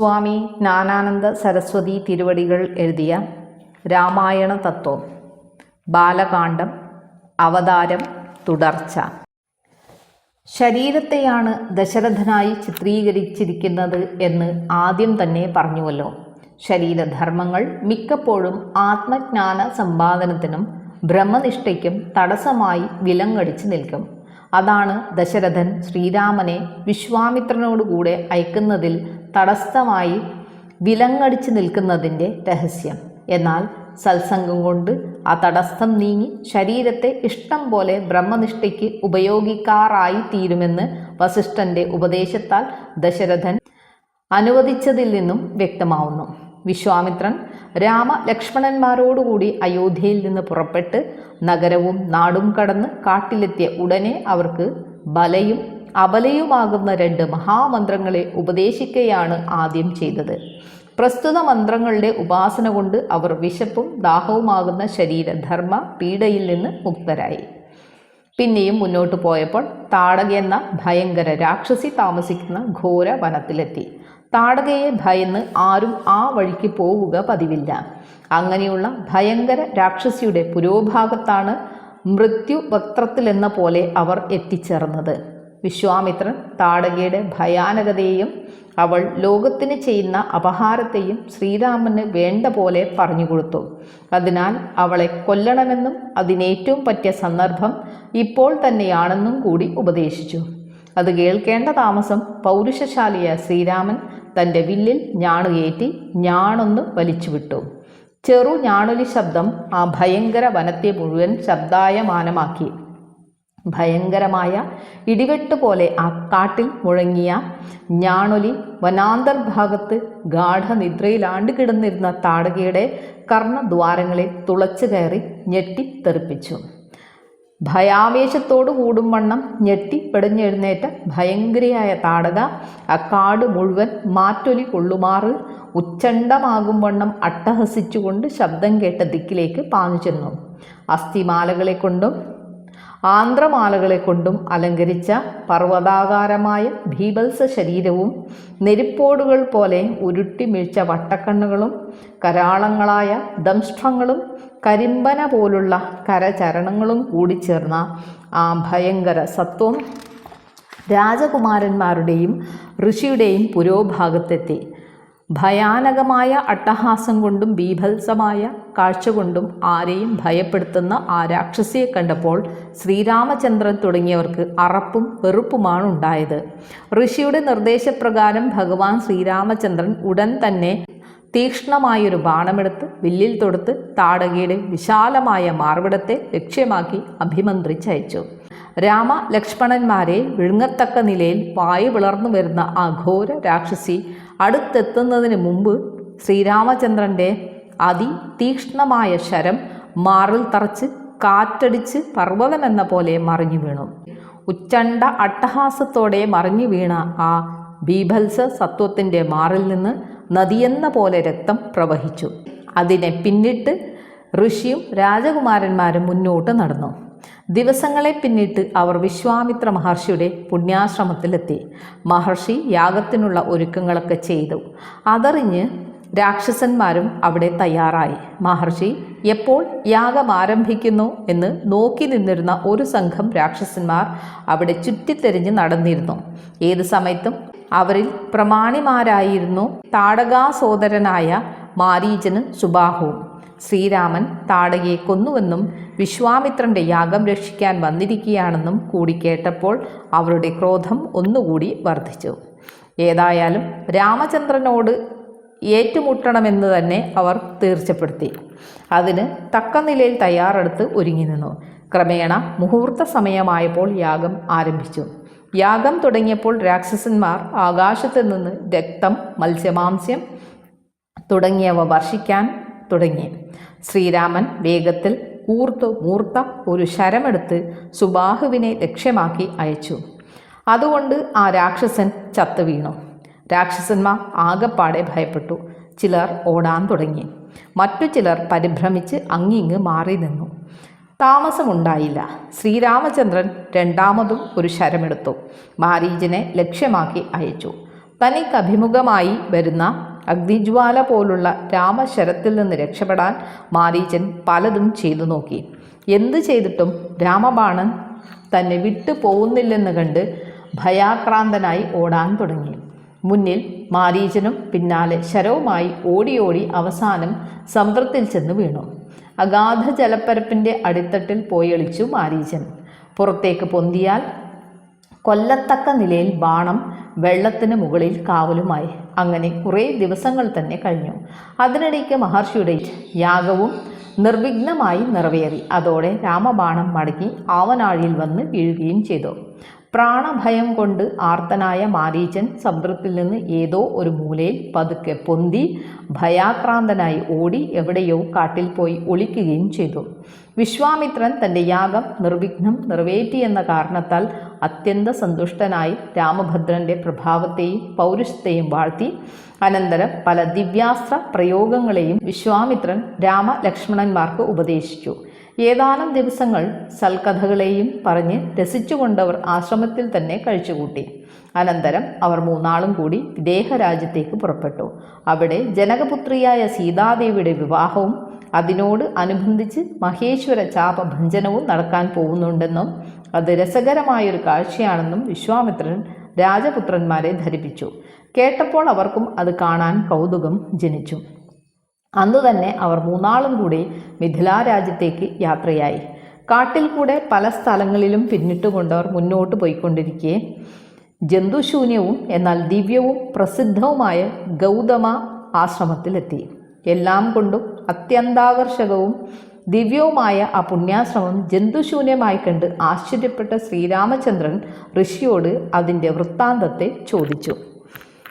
സ്വാമി നാനാനന്ദ സരസ്വതി തിരുവടികൾ എഴുതിയ രാമായണ തത്വം ബാലകാന്ഡം അവതാരം തുടർച്ച. ശരീരത്തെയാണ് ദശരഥനായി ചിത്രീകരിച്ചിരിക്കുന്നത് എന്ന് ആദ്യം തന്നെ പറഞ്ഞുവല്ലോ. ശരീരധർമ്മങ്ങൾ മിക്കപ്പോഴും ആത്മജ്ഞാന സമ്പാദനത്തിനും ബ്രഹ്മനിഷ്ഠയ്ക്കും തടസ്സമായി വിലങ്ങടിച്ച് നിൽക്കും. അതാണ് ദശരഥൻ ശ്രീരാമനെ വിശ്വാമിത്രനോടുകൂടെ അയക്കുന്നതിൽ തടസ്സമായി വിലങ്ങടിച്ച് നിൽക്കുന്നതിന്റെ രഹസ്യം. എന്നാൽ സത്സംഗം കൊണ്ട് ആ തടസ്സം നീങ്ങി ശരീരത്തെ ഇഷ്ടം പോലെ ബ്രഹ്മനിഷ്ഠയ്ക്ക് ഉപയോഗിക്കാറായി തീരുമെന്ന് വസിഷ്ഠന്റെ ഉപദേശത്താൽ ദശരഥൻ അനുവദിച്ചതിൽ നിന്നും വ്യക്തമാവുന്നു. വിശ്വാമിത്രൻ രാമ ലക്ഷ്മണന്മാരോടുകൂടി അയോധ്യയിൽ നിന്ന് പുറപ്പെട്ട് നഗരവും നാടും കടന്ന് കാട്ടിലെത്തിയ ഉടനെ അവർക്ക് ബലയും അബലയുമാകുന്ന രണ്ട് മഹാമന്ത്രങ്ങളെ ഉപദേശിക്കുകയാണ് ആദ്യം ചെയ്തത്. പ്രസ്തുത മന്ത്രങ്ങളുടെ ഉപാസന കൊണ്ട് അവർ വിശപ്പും ദാഹവുമാകുന്ന ശരീരധർമ്മ പീഡയിൽ നിന്ന് മുക്തരായി. പിന്നെയും മുന്നോട്ട് പോയപ്പോൾ താടക എന്ന ഭയങ്കര രാക്ഷസി താമസിക്കുന്ന ഘോര വനത്തിലെത്തി. താടകയെ ഭയന്ന് ആരും ആ വഴിക്ക് പോവുക പതിവില്ല. അങ്ങനെയുള്ള ഭയങ്കര രാക്ഷസിയുടെ പുരോഭാഗത്താണ് മൃത്യു വക്രത്തിലെന്ന പോലെ അവർ എത്തിച്ചേർന്നത്. വിശ്വാമിത്രൻ താടകയുടെ ഭയാനകതയെയും അവൾ ലോകത്തിന് ചെയ്യുന്ന അപഹാരത്തെയും ശ്രീരാമന് വേണ്ട പോലെ പറഞ്ഞു കൊടുത്തു. അതിനാൽ അവളെ കൊല്ലണമെന്നും അതിനേറ്റവും പറ്റിയ സന്ദർഭം ഇപ്പോൾ തന്നെയാണെന്നും കൂടി ഉപദേശിച്ചു. അത് കേൾക്കേണ്ട താമസം പൗരുഷശാലിയായ ശ്രീരാമൻ തന്റെ വില്ലിൽ ഞാണുകയറ്റി ഞാണൊന്ന് വലിച്ചുവിട്ടു. ചെറു ഞാണൊലി ശബ്ദം ആ ഭയങ്കര വനത്തെ മുഴുവൻ ശബ്ദായമാനമാക്കി. ഭയങ്കരമായ ഇടിവെട്ട് പോലെ ആ കാട്ടിൽ മുഴങ്ങിയ ഞാണൊലി വനാന്തർഭാഗത്ത് ഗാഠനിദ്രയിലാണ്ട് കിടന്നിരുന്ന താടകയുടെ കർണദ്വാരങ്ങളെ തുളച്ചു കയറി ഞെട്ടിത്തെറിപ്പിച്ചു. ഭയാവേശത്തോടു കൂടും വണ്ണം ഞെട്ടി പെടഞ്ഞെഴുന്നേറ്റ ഭയങ്കരിയായ താടക ആ കാട് മുഴുവൻ മാറ്റൊലി കൊള്ളുമാറ് ഉച്ചണ്ടമാകും വണ്ണം അട്ടഹസിച്ചുകൊണ്ട് ശബ്ദം കേട്ട ദിക്കിലേക്ക് പാഞ്ഞു ചെന്നു. അസ്ഥിമാലകളെ കൊണ്ടും ആന്ധ്രമാലകളെ കൊണ്ടും അലങ്കരിച്ച പർവതാകാരമായ ഭീഭത്സ ശരീരവും നെരിപ്പോടുകൾ പോലെ ഉരുട്ടിമിഴിച്ച വട്ടക്കണ്ണുകളും കരാളങ്ങളായ ദംഷ്ട്രങ്ങളും കരിമ്പന പോലുള്ള കരചരണങ്ങളും കൂടി ചേർന്ന ആ ഭയങ്കര സത്വം രാജകുമാരന്മാരുടെയും ഋഷിയുടെയും പുരോഭാഗത്തെത്തി. ഭയാനകമായ അട്ടഹാസം കൊണ്ടും ബീഭത്സമായ കാഴ്ച കൊണ്ടും ആരെയും ഭയപ്പെടുത്തുന്ന ആ രാക്ഷസിയെ കണ്ടപ്പോൾ ശ്രീരാമചന്ദ്രൻ തുടങ്ങിയവർക്ക് അറപ്പും വെറുപ്പുമാണ് ഉണ്ടായത്. ഋഷിയുടെ നിർദ്ദേശപ്രകാരം ഭഗവാൻ ശ്രീരാമചന്ദ്രൻ ഉടൻ തന്നെ തീക്ഷ്ണമായൊരു ബാണമെടുത്ത് വില്ലിൽ തൊടുത്ത് താടകയുടെ വിശാലമായ മാർവിടത്തെ ലക്ഷ്യമാക്കി അഭിമന്ത്രിച്ചയച്ചു. രാമ ലക്ഷ്മണന്മാരെ വിഴുങ്ങത്തക്ക നിലയിൽ വായു വിളർന്നു വരുന്ന ആ ഘോര രാക്ഷസി അടുത്തെത്തുന്നതിന് മുമ്പ് ശ്രീരാമചന്ദ്രന്റെ അതിതീക്ഷ്ണമായ ശരം മാറിൽ തറച്ച് കാറ്റടിച്ച് പർവതമെന്ന പോലെ മറിഞ്ഞു വീണു. ഉച്ചണ്ട അട്ടഹാസത്തോടെ മറിഞ്ഞു വീണ ആ ബീഭത്സ സത്വത്തിന്റെ മാറിൽ നിന്ന് നദിയെന്ന പോലെ രക്തം പ്രവഹിച്ചു. അതിനെ പിന്നിട്ട് ഋഷിയും രാജകുമാരന്മാരും മുന്നോട്ട് നടന്നു. ദിവസങ്ങളെ പിന്നിട്ട് അവർ വിശ്വാമിത്ര മഹർഷിയുടെ പുണ്യാശ്രമത്തിലെത്തി. മഹർഷി യാഗത്തിനുള്ള ഒരുക്കങ്ങളൊക്കെ ചെയ്തു. അതറിഞ്ഞ് രാക്ഷസന്മാരും അവിടെ തയ്യാറായി. മഹർഷി എപ്പോൾ യാഗം ആരംഭിക്കുന്നു? എന്ന് നോക്കി നിന്നിരുന്ന ഒരു സംഘം രാക്ഷസന്മാർ അവിടെ ചുറ്റിത്തെരിഞ്ഞ് നടന്നിരുന്നു. ഏത് സമയത്തും അവരിൽ പ്രമാണിമാരായിരുന്നു താടകാസോദരനായ മാരീചനും സുബാഹുവും ശ്രീരാമൻ താടകയെ കൊന്നുവെന്നും വിശ്വാമിത്രന്റെ യാഗം രക്ഷിക്കാൻ വന്നിരിക്കുകയാണെന്നും കൂടി കേട്ടപ്പോൾ അവരുടെ ക്രോധം ഒന്നുകൂടി വർദ്ധിച്ചു. ഏതായാലും രാമചന്ദ്രനോട് ഏറ്റുമുട്ടണമെന്ന് തന്നെ അവർ തീർച്ചപ്പെടുത്തി. അതിന് തക്ക നിലയിൽ തയ്യാറെടുത്ത് ഒരുങ്ങി നിന്നു. ക്രമേണ മുഹൂർത്ത സമയമായപ്പോൾ യാഗം ആരംഭിച്ചു. യാഗം തുടങ്ങിയപ്പോൾ രാക്ഷസന്മാർ ആകാശത്ത് നിന്ന് രക്തം മത്സ്യമാംസ്യം തുടങ്ങിയവ വർഷിക്കാൻ തുടങ്ങി. ശ്രീരാമൻ വേഗത്തിൽ കൂർത്തു മൂർത്ത ഒരു ശരമെടുത്ത് സുബാഹുവിനെ ലക്ഷ്യമാക്കി അയച്ചു. അതുകൊണ്ട് ആ രാക്ഷസൻ ചത്തു വീണു. രാക്ഷസന്മാർ ആകപ്പാടെ ഭയപ്പെട്ടു. ചിലർ ഓടാൻ തുടങ്ങി. മറ്റു ചിലർ പരിഭ്രമിച്ച് അങ്ങിങ്ങ് മാറി നിന്നു. താമസമുണ്ടായില്ല. ശ്രീരാമചന്ദ്രൻ രണ്ടാമതും ഒരു ശരമെടുത്തു. മാരീജിനെ ലക്ഷ്യമാക്കി അയച്ചു. തനിക്ക് അഭിമുഖമായി വരുന്ന അഗ്നിജ്വാല പോലുള്ള രാമശരത്തിൽ നിന്ന് രക്ഷപ്പെടാൻ മാരീചൻ പലതും ചെയ്തു നോക്കി. എന്തു ചെയ്തിട്ടും രാമബാണൻ തന്നെ വിട്ടു പോകുന്നില്ലെന്ന് കണ്ട് ഭയാക്രാന്തനായി ഓടാൻ തുടങ്ങി. മുന്നിൽ മാരീചനും പിന്നാലെ ശരവുമായി ഓടി ഓടി അവസാനം സമുദ്രത്തിൽ ചെന്ന് വീണു. അഗാധ ജലപ്പരപ്പിന്റെ അടിത്തട്ടിൽ പോയൊളിച്ചു മാരീചൻ. പുറത്തേക്ക് പൊന്തിയാൽ കൊല്ലത്തക്ക നിലയിൽ ബാണം വെള്ളത്തിന് മുകളിൽ കാവലുമായി. അങ്ങനെ കുറേ ദിവസങ്ങൾ തന്നെ കഴിഞ്ഞു. അതിനിടയ്ക്ക് മഹർഷിയുടെ യാഗവും നിർവിഘ്നമായി നിറവേറി. അതോടെ രാമബാണം മടങ്ങി ആവനാഴിയിൽ വന്ന് വീഴുകയും ചെയ്തു. പ്രാണഭയം കൊണ്ട് ആർത്തനായ മാരീചൻ സമുദ്രത്തിൽ നിന്ന് ഏതോ ഒരു മൂലയിൽ പതുക്കെ പൊന്തി ഭയാക്രാന്തനായി ഓടി എവിടെയോ കാട്ടിൽ പോയി ഒളിക്കുകയും ചെയ്തു. വിശ്വാമിത്രൻ തന്റെ യാഗം നിർവിഘ്നം നിറവേറ്റിയെന്ന കാരണത്താൽ അത്യന്ത സന്തുഷ്ടനായി രാമഭദ്രന്റെ പ്രഭാവത്തെയും പൗരുഷത്തെയും വാഴ്ത്തി അനന്തരം പല ദിവ്യാസ്ത്ര പ്രയോഗങ്ങളെയും വിശ്വാമിത്രൻ രാമലക്ഷ്മണന്മാർക്ക് ഉപദേശിച്ചു. ഏതാനും ദിവസങ്ങൾ സൽക്കഥകളെയും പറഞ്ഞ് രസിച്ചുകൊണ്ടവർ ആശ്രമത്തിൽ തന്നെ കഴിച്ചുകൂട്ടി. അനന്തരം അവർ മൂന്നാളും കൂടി വിദേഹരാജ്യത്തേക്ക് പുറപ്പെട്ടു. അവിടെ ജനകപുത്രിയായ സീതാദേവിയുടെ വിവാഹവും അതിനോട് അനുബന്ധിച്ച് മഹേശ്വര ചാപഭഞ്ജനവും നടക്കാൻ പോകുന്നുണ്ടെന്നും അത് രസകരമായൊരു കാഴ്ചയാണെന്നും വിശ്വാമിത്രൻ രാജപുത്രന്മാരെ ധരിപ്പിച്ചു. കേട്ടപ്പോൾ അവർക്കും അത് കാണാൻ കൗതുകം ജനിച്ചു. അന്ന് തന്നെ അവർ മൂന്നാളും കൂടി മിഥിലാരാജ്യത്തേക്ക് യാത്രയായി. കാട്ടിൽ കൂടെ പല സ്ഥലങ്ങളിലും പിന്നിട്ടുകൊണ്ടവർ മുന്നോട്ട് പോയിക്കൊണ്ടിരിക്കെ. ജന്തുശൂന്യവും എന്നാൽ ദിവ്യവും പ്രസിദ്ധവുമായ ഗൗതമ ആശ്രമത്തിലെത്തി. എല്ലാം കൊണ്ടും അത്യന്താകർഷകവും ദിവ്യവുമായ ആ പുണ്യാശ്രമം ജന്തുശൂന്യമായി കണ്ട് ആശ്ചര്യപ്പെട്ട ശ്രീരാമചന്ദ്രൻ ഋഷിയോട് അതിന്റെ വൃത്താന്തത്തെ ചോദിച്ചു.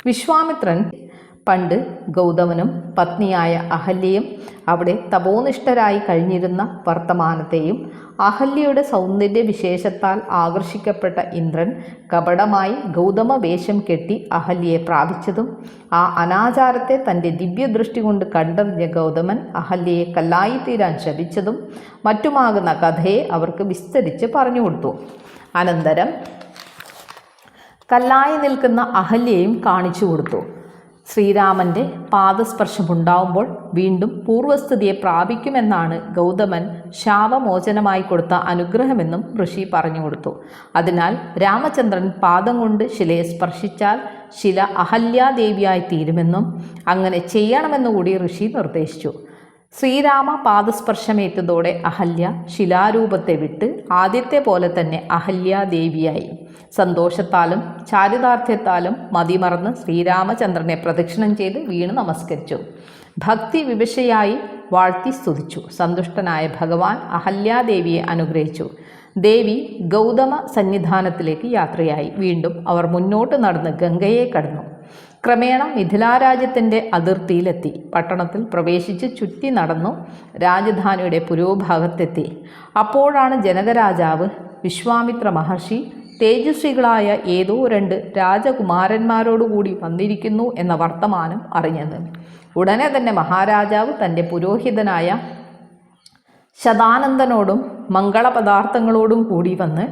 വിശ്വാമിത്രൻ പണ്ട് ഗൗതമനും പത്നിയായ അഹല്യയും അവിടെ തപോനിഷ്ഠരായി കഴിഞ്ഞിരുന്ന വർത്തമാനത്തെയും അഹല്യയുടെ സൗന്ദര്യ വിശേഷത്താൽ ആകർഷിക്കപ്പെട്ട ഇന്ദ്രൻ കപടമായി ഗൗതമ വേഷം കെട്ടി അഹല്യയെ പ്രാപിച്ചതും ആ അനാചാരത്തെ തന്റെ ദിവ്യദൃഷ്ടി കൊണ്ട് കണ്ടറിഞ്ഞ ഗൗതമൻ അഹല്യയെ കല്ലായിത്തീരാൻ ശപിച്ചതും മറ്റുമാകുന്ന കഥയെ അവർക്ക് വിസ്തരിച്ച് പറഞ്ഞു കൊടുത്തു. അനന്തരം കല്ലായി നിൽക്കുന്ന അഹല്യയും കാണിച്ചു കൊടുത്തു. ശ്രീരാമന്റെ പാദസ്പർശമുണ്ടാവുമ്പോൾ വീണ്ടും പൂർവസ്ഥിതിയെ പ്രാപിക്കുമെന്നാണ് ഗൗതമൻ ശാപമോചനമായി കൊടുത്ത അനുഗ്രഹമെന്നും ഋഷി പറഞ്ഞു കൊടുത്തു. അതിനാൽ രാമചന്ദ്രൻ പാദം കൊണ്ട് ശിലയെ സ്പർശിച്ചാൽ ശില അഹല്യാദേവിയായി തീരുമെന്നും അങ്ങനെ ചെയ്യണമെന്നുകൂടി ഋഷി നിർദ്ദേശിച്ചു. ശ്രീരാമ പാദസ്പർശമേറ്റതോടെ അഹല്യ ശിലാരൂപത്തെ വിട്ട് ആദ്യത്തെ പോലെ തന്നെ അഹല്യാദേവിയായി. സന്തോഷത്താലും ചാരിതാർത്ഥ്യത്താലും മതിമറന്ന് ശ്രീരാമചന്ദ്രനെ പ്രദക്ഷിണം ചെയ്ത് വീണ് നമസ്കരിച്ചു. ഭക്തി വിവശയായി വാഴ്ത്തി സ്തുതിച്ചു. സന്തുഷ്ടനായ ഭഗവാൻ അഹല്യാദേവിയെ അനുഗ്രഹിച്ചു. ദേവി ഗൗതമ സന്നിധാനത്തിലേക്ക് യാത്രയായി. വീണ്ടും അവർ മുന്നോട്ട് നടന്ന് ഗംഗയെ കടന്നു. ക്രമേണ മിഥിലാരാജ്യത്തിന്റെ അതിർത്തിയിലെത്തി. പട്ടണത്തിൽ പ്രവേശിച്ച് ചുറ്റി നടന്നു രാജധാനിയുടെ പുരോഭാഗത്തെത്തി. അപ്പോഴാണ് ജനകരാജാവ് വിശ്വാമിത്ര മഹർഷി തേജസ്വികളായ ഏതോ രണ്ട് രാജകുമാരന്മാരോടുകൂടി വന്നിരിക്കുന്നു എന്ന വർത്തമാനം അറിഞ്ഞത്. ഉടനെ തന്നെ മഹാരാജാവ് തന്റെ പുരോഹിതനായ ശതാനന്ദനോടും മംഗളപദാർത്ഥങ്ങളോടും കൂടി വന്ന്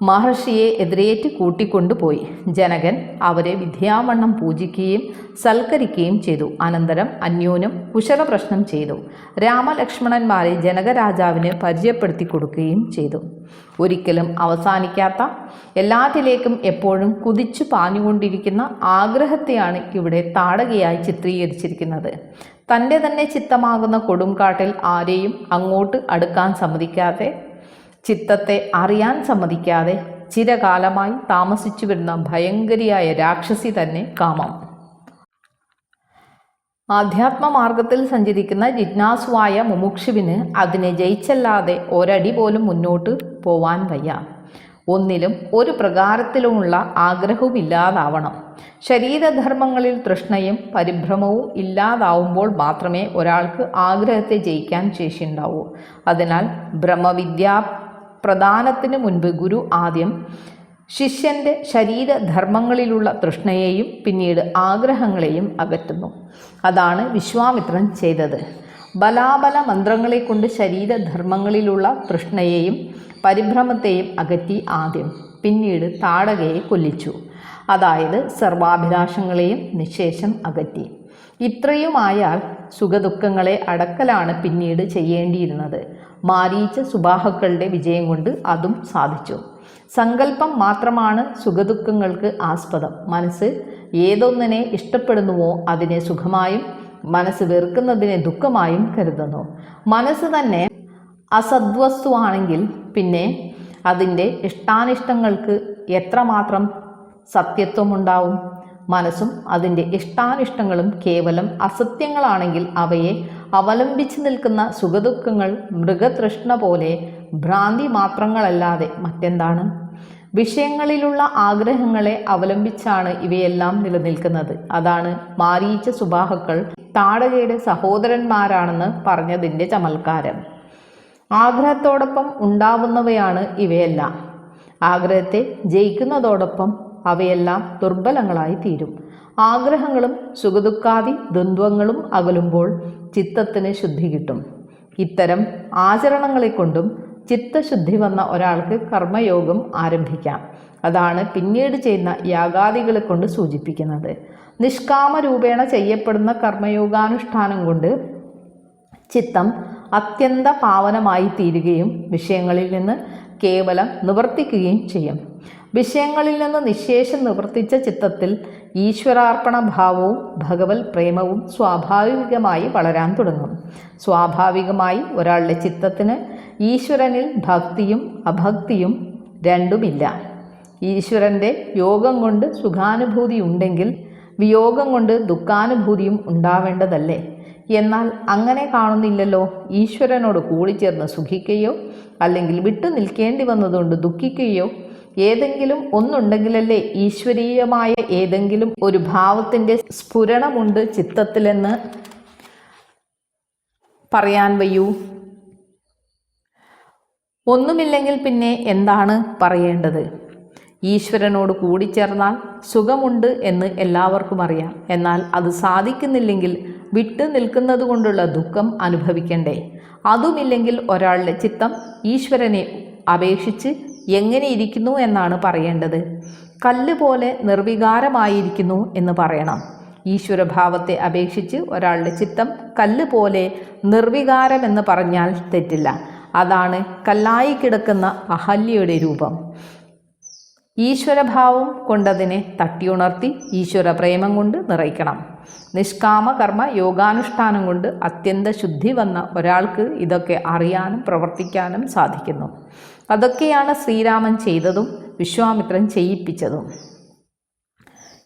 മഹർഷിയെ എതിരേറ്റ് കൂട്ടിക്കൊണ്ടുപോയി. ജനകൻ അവരെ വിദ്യാവണ്ണം പൂജിക്കുകയും സൽക്കരിക്കുകയും ചെയ്തു. അനന്തരം അന്യോന്യം കുശല പ്രശ്നം ചെയ്തു. രാമലക്ഷ്മണന്മാരെ ജനകരാജാവിന് പരിചയപ്പെടുത്തി കൊടുക്കുകയും ചെയ്തു. ഒരിക്കലും അവസാനിക്കാത്ത എല്ലാറ്റിലേക്കും എപ്പോഴും കുതിച്ചു പാഞ്ഞുകൊണ്ടിരിക്കുന്ന ആഗ്രഹത്തെയാണ് ഇവിടെ താടകയായി ചിത്രീകരിച്ചിരിക്കുന്നത്. തന്റെ തന്നെ ചിത്തമാകുന്ന കൊടുങ്കാട്ടിൽ ആരെയും അങ്ങോട്ട് അടുക്കാൻ സമ്മതിക്കാതെ ചിത്തത്തെ അറിയാൻ സമ്മതിക്കാതെ ചിരകാലമായി താമസിച്ചു വരുന്ന ഭയങ്കരിയായ രാക്ഷസി തന്നെ കാമം. ആധ്യാത്മമാർഗത്തിൽ സഞ്ചരിക്കുന്ന ജിജ്ഞാസുവായ മുമുക്ഷുവിന് അതിനെ ജയിച്ചല്ലാതെ ഒരടി പോലും മുന്നോട്ട് പോവാൻ വയ്യ. ഒന്നിലും ഒരു പ്രകാരത്തിലുമുള്ള ആഗ്രഹവുമില്ലാതാവണം. ശരീരധർമ്മങ്ങളിൽ തൃഷ്ണയും പരിഭ്രമവും ഇല്ലാതാവുമ്പോൾ മാത്രമേ ഒരാൾക്ക് ആഗ്രഹത്തെ ജയിക്കാൻ ശേഷിയുണ്ടാവൂ. അതിനാൽ ബ്രഹ്മവിദ്യാ പ്രദാനത്തിന് മുൻപ് ഗുരു ആദ്യം ശിഷ്യന്റെ ശരീരധർമ്മങ്ങളിലുള്ള തൃഷ്ണയെയും പിന്നീട് ആഗ്രഹങ്ങളെയും അകറ്റുന്നു. അതാണ് വിശ്വാമിത്രൻ ചെയ്തത്. ബലാബല മന്ത്രങ്ങളെ കൊണ്ട് ശരീരധർമ്മങ്ങളിലുള്ള തൃഷ്ണയെയും പരിഭ്രമത്തെയും അകറ്റി ആദ്യം പിന്നീട് താടകയെ കൊല്ലിച്ചു. അതായത് സർവാഭിലാഷങ്ങളെയും നിശേഷം അകറ്റി. ഇത്രയുമായാൽ സുഖദുഃഖങ്ങളെ അടക്കലാണ് പിന്നീട് ചെയ്യേണ്ടിയിരുന്നത്. മാരീച്ച സുബാഹുക്കളുടെ വിജയം കൊണ്ട് അതും സാധിച്ചു. സങ്കല്പം മാത്രമാണ് സുഖദുഃഖങ്ങൾക്ക് ആസ്പദം. മനസ്സ് ഏതൊന്നിനെ ഇഷ്ടപ്പെടുന്നുവോ അതിനെ സുഖമായും മനസ്സ് വെറുക്കുന്നതിനെ ദുഃഖമായും കരുതുന്നു. മനസ്സ് തന്നെ അസദ്വസ്തുവാണെങ്കിൽ പിന്നെ അതിന്റെ ഇഷ്ടാനിഷ്ടങ്ങൾക്ക് എത്രമാത്രം സത്യത്വമുണ്ടാവും? മനസ്സും അതിന്റെ ഇഷ്ടാനിഷ്ടങ്ങളും കേവലം അസത്യങ്ങളാണെങ്കിൽ അവയെ അവലംബിച്ചു നിൽക്കുന്ന സുഖദുഃഖങ്ങൾ മൃഗതൃഷ്ണ പോലെ ഭ്രാന്തി മാത്രങ്ങളല്ലാതെ മറ്റെന്താണ്? വിഷയങ്ങളിലുള്ള ആഗ്രഹങ്ങളെ അവലംബിച്ചാണ് ഇവയെല്ലാം നിലനിൽക്കുന്നത്. അതാണ് മാരീച്ച സുബാഹക്കൾ താടകയുടെ സഹോദരന്മാരാണെന്ന് പറഞ്ഞതിന്റെ ചമൽക്കാരം. ആഗ്രഹത്തോടൊപ്പം ഉണ്ടാവുന്നവയാണ് ഇവയെല്ലാം. ആഗ്രഹത്തെ ജയിക്കുന്നതോടൊപ്പം അവയെല്ലാം ദുർബലങ്ങളായി തീരും ആഗ്രഹങ്ങളും സുഖദുഃഖാദി ദ്വന്ദ്വങ്ങളും അകലുമ്പോൾ ചിത്തത്തിന് ശുദ്ധി കിട്ടും. ഇത്തരം ആചരണങ്ങളെ കൊണ്ടും ചിത്തശുദ്ധി വന്ന ഒരാൾക്ക് കർമ്മയോഗം ആരംഭിക്കാം. അതാണ് പിന്നീട് ചെയ്യുന്ന യാഗാദികളെ കൊണ്ട് സൂചിപ്പിക്കുന്നത്. നിഷ്കാമരൂപേണ ചെയ്യപ്പെടുന്ന കർമ്മയോഗാനുഷ്ഠാനം കൊണ്ട് ചിത്തം അത്യന്ത പാവനമായി തീരുകയും വിഷയങ്ങളിൽ നിന്ന് കേവലം നിവർത്തിക്കുകയും ചെയ്യും. വിഷയങ്ങളിൽ നിന്ന് നിശേഷം നിവർത്തിച്ച ചിത്തത്തിൽ ഈശ്വരാർപ്പണ ഭാവവും ഭഗവത് പ്രേമവും സ്വാഭാവികമായി വളരാൻ തുടങ്ങും. സ്വാഭാവികമായി ഒരാളുടെ ചിത്തത്തിന് ഈശ്വരനിൽ ഭക്തിയും അഭക്തിയും രണ്ടുമില്ല. ഈശ്വരന്റെ യോഗം കൊണ്ട് സുഖാനുഭൂതി ഉണ്ടെങ്കിൽ വിയോഗം കൊണ്ട് ദുഃഖാനുഭൂതിയും ഉണ്ടാവേണ്ടതല്ലേ? എന്നാൽ അങ്ങനെ കാണുന്നില്ലല്ലോ. ഈശ്വരനോട് കൂടിച്ചേർന്ന് സുഖിക്കുകയോ അല്ലെങ്കിൽ വിട്ടു നിൽക്കേണ്ടി വന്നതുകൊണ്ട് ദുഃഖിക്കുകയോ ഏതെങ്കിലും ഒന്നുണ്ടെങ്കിലല്ലേ ഈശ്വരീയമായ ഏതെങ്കിലും ഒരു ഭാവത്തിന്റെ സ്ഫുരണമുണ്ട് ചിത്തത്തിലെന്ന് പറയാൻ വയ്യൂ. ഒന്നുമില്ലെങ്കിൽ പിന്നെ എന്താണ് പറയേണ്ടത്? ഈശ്വരനോട് കൂടിച്ചേർന്നാൽ സുഖമുണ്ട് എന്ന് എല്ലാവർക്കും അറിയാം. എന്നാൽ അത് സാധിക്കുന്നില്ലെങ്കിൽ വിട്ടു നിൽക്കുന്നത് കൊണ്ടുള്ള ദുഃഖം അനുഭവിക്കണ്ടേ? അതുമില്ലെങ്കിൽ ഒരാളുടെ ചിത്തം ഈശ്വരനെ അപേക്ഷിച്ച് എങ്ങനെ ഇരിക്കുന്നു എന്നാണ് പറയേണ്ടത്. കല്ല് പോലെ നിർവികാരമായിരിക്കുന്നു എന്ന് പറയണം. ഈശ്വരഭാവത്തെ അപേക്ഷിച്ച് ഒരാളുടെ ചിത്തം കല്ല് പോലെ നിർവികാരമെന്ന് പറഞ്ഞാൽ തെറ്റില്ല. അതാണ് കല്ലായി കിടക്കുന്ന അഹല്യയുടെ രൂപം. ഈശ്വരഭാവം കൊണ്ടതിനെ തട്ടിയുണർത്തി ഈശ്വര പ്രേമം കൊണ്ട് നിറയ്ക്കണം. നിഷ്കാമകർമ്മ യോഗാനുഷ്ഠാനം കൊണ്ട് അത്യന്ത ശുദ്ധി വന്ന ഒരാൾക്ക് ഇതൊക്കെ അറിയാനും പ്രവർത്തിക്കാനും സാധിക്കുന്നു. അതൊക്കെയാണ് ശ്രീരാമൻ ചെയ്തതും വിശ്വാമിത്രൻ ചെയ്യിപ്പിച്ചതും.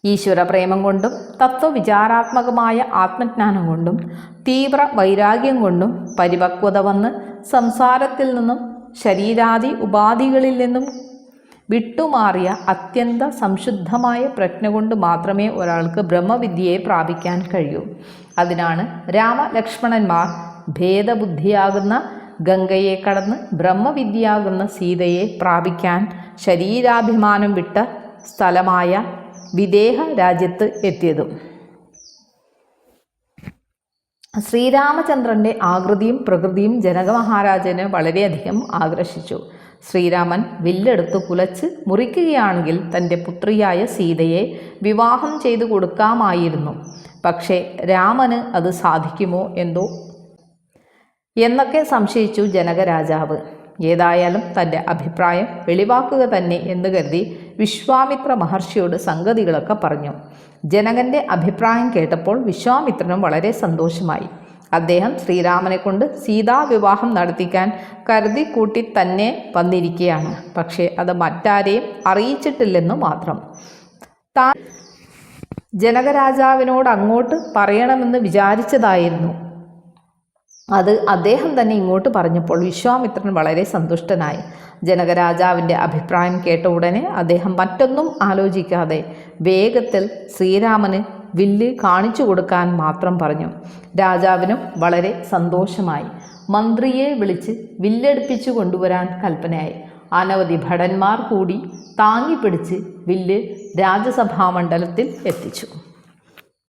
ഈശ്വര പ്രേമം കൊണ്ടും തത്വവിചാരാത്മകമായ ആത്മജ്ഞാനം കൊണ്ടും തീവ്ര വൈരാഗ്യം കൊണ്ടും പരിപക്വത വന്ന് സംസാരത്തിൽ നിന്നും ശരീരാദി ഉപാധികളിൽ നിന്നും വിട്ടുമാറിയ അത്യന്ത സംശുദ്ധമായ പ്രജ്ഞ കൊണ്ട് മാത്രമേ ഒരാൾക്ക് ബ്രഹ്മവിദ്യയെ പ്രാപിക്കാൻ കഴിയൂ. അതിനാണ് രാമലക്ഷ്മണന്മാർ ഭേദബുദ്ധിയാകുന്ന ഗംഗയെ കടന്ന് ബ്രഹ്മവിദ്യയാകുന്ന സീതയെ പ്രാപിക്കാൻ ശരീരാഭിമാനം വിട്ട സ്ഥലമായ വിദേഹ രാജ്യത്ത് എത്തിയതും. ശ്രീരാമചന്ദ്രന്റെ ആകൃതിയും പ്രകൃതിയും ജനക മഹാരാജന് വളരെയധികം ആകർഷിച്ചു. ശ്രീരാമൻ വില്ലെടുത്ത് കുലച്ച് മുറിക്കുകയാണെങ്കിൽ തന്റെ പുത്രിയായ സീതയെ വിവാഹം ചെയ്തു കൊടുക്കാമായിരുന്നു. പക്ഷേ രാമന് അത് സാധിക്കുമോ എന്തോ എന്നൊക്കെ സംശയിച്ചു ജനകരാജാവ്. ഏതായാലും തന്റെ അഭിപ്രായം വെളിവാക്കുക തന്നെ എന്ന് കരുതി വിശ്വാമിത്ര മഹർഷിയോട് സംഗതികളൊക്കെ പറഞ്ഞു. ജനകന്റെ അഭിപ്രായം കേട്ടപ്പോൾ വിശ്വാമിത്രനും വളരെ സന്തോഷമായി. അദ്ദേഹം ശ്രീരാമനെ കൊണ്ട് സീതാവിവാഹം നടത്തിക്കാൻ കരുതി കൂട്ടി തന്നെ വന്നിരിക്കുകയാണ്. പക്ഷേ അത് മറ്റാരെയും അറിയിച്ചിട്ടില്ലെന്നു മാത്രം. താൻ ജനകരാജാവിനോട് അങ്ങോട്ട് പറയണമെന്ന് വിചാരിച്ചതായിരുന്നു. അത് അദ്ദേഹം തന്നെ ഇങ്ങോട്ട് പറഞ്ഞപ്പോൾ വിശ്വാമിത്രൻ വളരെ സന്തുഷ്ടനായി. ജനകരാജാവിന്റെ അഭിപ്രായം കേട്ട ഉടനെ അദ്ദേഹം മറ്റൊന്നും ആലോചിക്കാതെ വേഗത്തിൽ ശ്രീരാമന് വില്ല് കാണിച്ചു കൊടുക്കാൻ മാത്രം പറഞ്ഞു. രാജാവിനും വളരെ സന്തോഷമായി. മന്ത്രിയെ വിളിച്ച് വില്ലെടുപ്പിച്ചു കൊണ്ടുവരാൻ കൽപ്പനയായി. അനവധി ഭടന്മാർ കൂടി താങ്ങിപ്പിടിച്ച് വില്ല് രാജസഭാമണ്ഡലത്തിൽ എത്തിച്ചു.